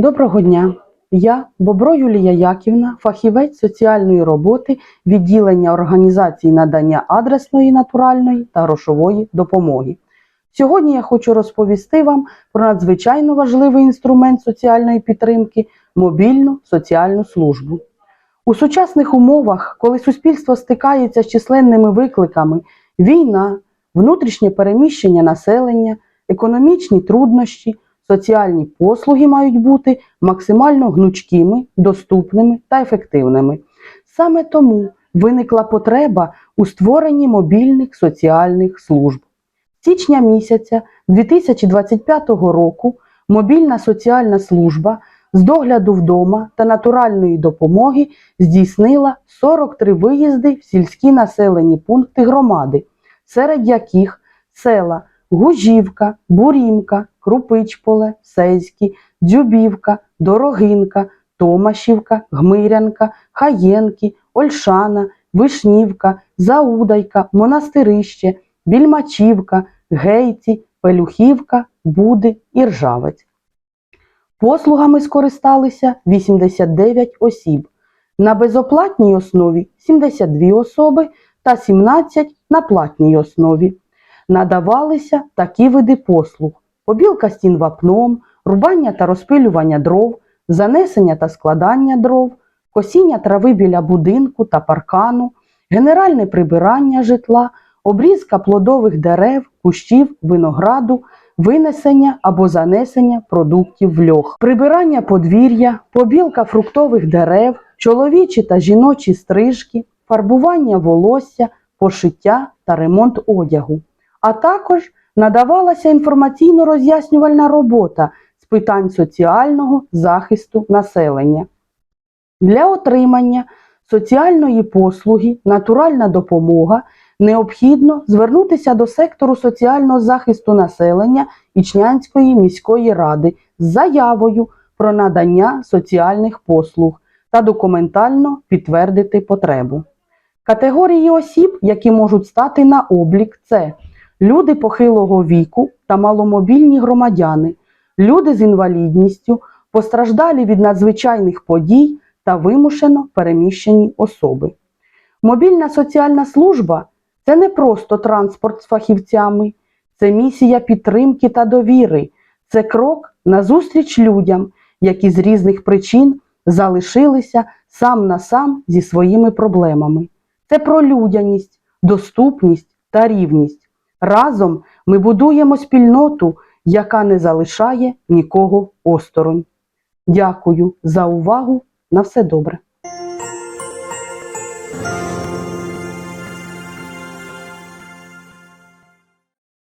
Доброго дня. Я Бобро Юлія Яківна, фахівець соціальної роботи відділення організації надання адресної, натуральної та грошової допомоги. Сьогодні я хочу розповісти вам про надзвичайно важливий інструмент соціальної підтримки мобільну соціальну службу. У сучасних умовах, коли суспільство стикається з численними викликами війна, внутрішнє переміщення населення, економічні труднощі, соціальні послуги мають бути максимально гнучкими, доступними та ефективними. Саме тому виникла потреба у створенні мобільних соціальних служб. З січня місяця 2025 року мобільна соціальна служба з догляду вдома та натуральної допомоги здійснила 43 виїзди в сільські населені пункти громади, серед яких села Гужівка, Бурімка, Крупичполе, Сельські, Дзюбівка, Дорогинка, Томашівка, Гмирянка, Хаєнки, Ольшана, Вишнівка, Заудайка, Монастирище, Більмачівка, Гейці, Пелюхівка, Буди і Ржавець. Послугами скористалися 89 осіб, на безоплатній основі 72 особи та 17 на платній основі. Надавалися такі види послуг: побілка стін вапном, рубання та розпилювання дров, занесення та складання дров, косіння трави біля будинку та паркану, генеральне прибирання житла, обрізка плодових дерев, кущів, винограду, винесення або занесення продуктів в льох, прибирання подвір'я, побілка фруктових дерев, чоловічі та жіночі стрижки, фарбування волосся, пошиття та ремонт одягу. А також надавалася інформаційно-роз'яснювальна робота з питань соціального захисту населення. Для отримання соціальної послуги натуральна допомога необхідно звернутися до сектору соціального захисту населення Ічнянської міської ради з заявою про надання соціальних послуг та документально підтвердити потребу. Категорії осіб, які можуть стати на облік, це люди похилого віку та маломобільні громадяни, люди з інвалідністю, постраждалі від надзвичайних подій та вимушено переміщені особи. Мобільна соціальна служба це не просто транспорт з фахівцями, це місія підтримки та довіри, це крок назустріч людям, які з різних причин залишилися сам на сам зі своїми проблемами. Це про людяність, доступність та рівність. Разом ми будуємо спільноту, яка не залишає нікого осторонь. Дякую за увагу. На все добре.